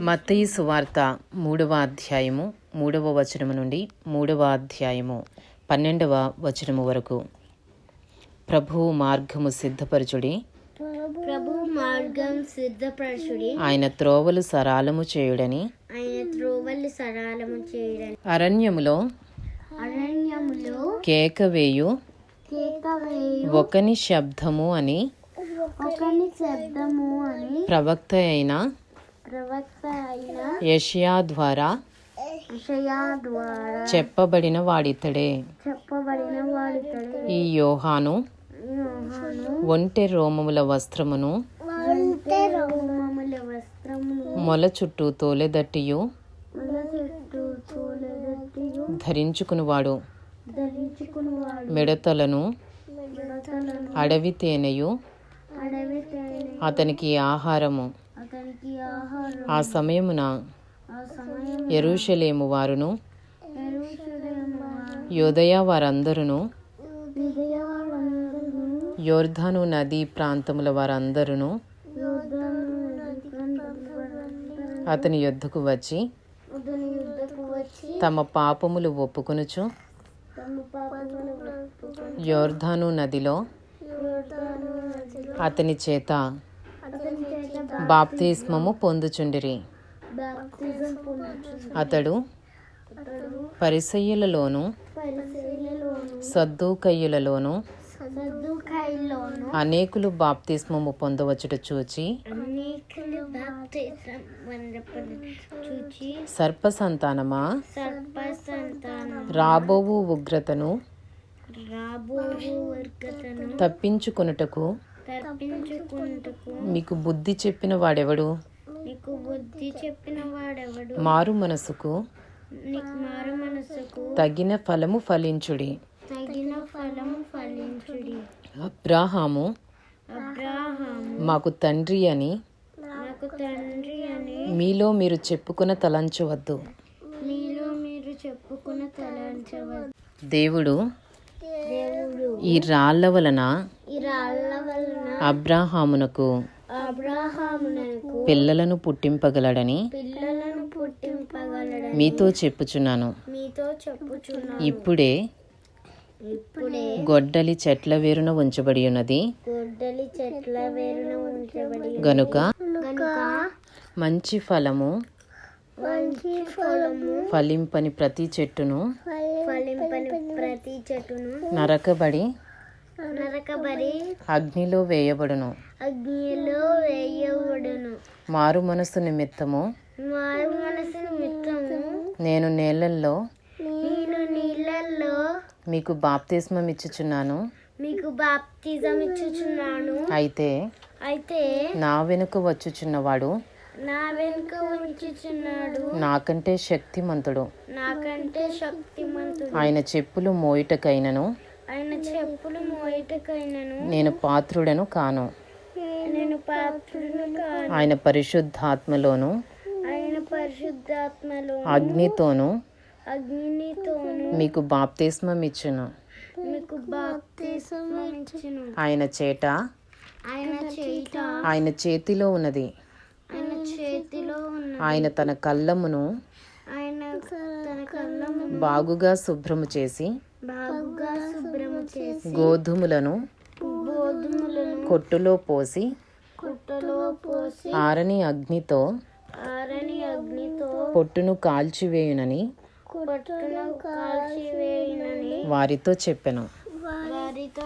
మత్తయి సువార్త మూడవ అధ్యాయము మూడవ వచనము నుండి మూడవ అధ్యాయము పన్నెండవ వచనము వరకు. ప్రభువు మార్గము సిద్ధపరచుడి. ప్రభు మార్గం సిద్ధపరచుడి. ఆయన త్రోవలు సరాలము చేయుడని. ఆయన త్రోవలు సరళము చేయడం అరణ్యములో అరణ్యములో కేకవేయు. కేక వేయు ఒకని శబ్దము అని. ఒకని శబ్దము అని. ప్రవక్త అయిన ప్రవక్త అయిన యషయా ద్వారా చెప్పబడిన వాడితడే. చెప్పబడిన వాడితడే. ఈ యోహాను యోహాను ఒంటె రోమముల వస్త్రమును ఒంటె రోమముల వస్త్రమును మొల చుట్టూ తోలెదట్టియు ముల చుట్టూ తోలెదట్టియు ధరించుకునివాడు. ధరించుకునివాడు. మిడతలను మిడతలను అడవి తేనెయు అడవి తేనె అతనికి ఆహారము. ఆ సమయమున ఎరుషలేము వారును యోదయ వారందరును యోర్ధను నదీ ప్రాంతముల వారందరును అతని యొద్దకు వచ్చి అతని యుద్ధకు వచ్చి తమ పాపములు ఒప్పుకొనుచు యోర్ధాను నదిలో అతని చేత బాప్తిస్మము పొందుచుండిరి. అతడు పరిసయ్యులలోను సద్దూకయ్యులలోను అనేకులు బాప్తిస్మము పొందవచ్చుట చూచి సర్ప సంతానమా రాబోవు ఉగ్రతను తప్పించుకొనుటకు మీకు బుద్ధి చెప్పిన వాడెవడు? నీకు బుద్ధి చెప్పిన వాడెవడు? మారు మనసుకు నీకు మారు మనసుకు తగిన ఫలము ఫలించుడి. తగిన ఫలము ఫలించుడి. అబ్రాహాము మాకు తండ్రి అని నాకు తండ్రి అని మీలో మీరు చెప్పుకున్న తలంచవద్దు. మీలో మీరు చెప్పుకున్న తలంచవద్దు. దేవుడు దేవుడు ఈ రాళ్ళ వలన ఈ రాళ్ళ వలన అబ్రాహామునకు పిల్లలను పుట్టింపగలడని పిల్లలను పుట్టింపగలడని మీతో చెప్పుచున్నాను. మీతో ఇప్పుడే గొడ్డలి చెట్ల వేరున ఉంచబడి ఉన్నది. గొడ్డలి చెట్ల వేరున ఉంచబడి గనుక మంచి ఫలము మంచి ఫలము ఫలింపని ప్రతి చెట్టును ఫలింపని ప్రతి చెట్టును నరకబడి నరకబడి అగ్నిలో వేయబడును. అగ్నిలో వేయబడును. మారు మనసు నిమిత్తము. మారు మనసు నిమిత్తము. నేను నేలల్లో నేను నీళ్ళల్లో మీకు బాప్తిస్మం ఇచ్చుచున్నాను మీకు బాప్తిజం ఇచ్చుచున్నాను అయితే అయితే నా వెనుక వచ్చుచున్నవాడు నా వెనుక ఉంచుచున్నాడు నాకంటే శక్తిమంతుడు. నాకంటే శక్తిమంతుడు. ఆయన చెప్పులు మోయుటకైనను. ఆయన చెప్పులు మోయటకైనను. నేను పాత్రుడను కాను. నేను పాత్రుడు కాను. ఆయన పరిశుద్ధాత్మలోను. ఆయన పరిశుద్ధాత్మలో అగ్నితోను. అగ్నితోను. మీకు బాప్తిస్మం ఇచ్చును మీకు బాప్తిసం ఇచ్చును ఆయన చేట. ఆయన చేత ఆయన చేతిలో ఉన్నది. ఆయన చేతిలో ఉన్న ఆయన తన కళ్ళమును ఆయన తన కళ్ళము బాగుగా శుభ్రము చేసి బాగుగా శుభ్రము చేసి గోధుమలను కొట్టులో పోసి ఆరని అగ్నితో పొట్టును కాల్చివేయునని వారితో చెప్పెను. వారితో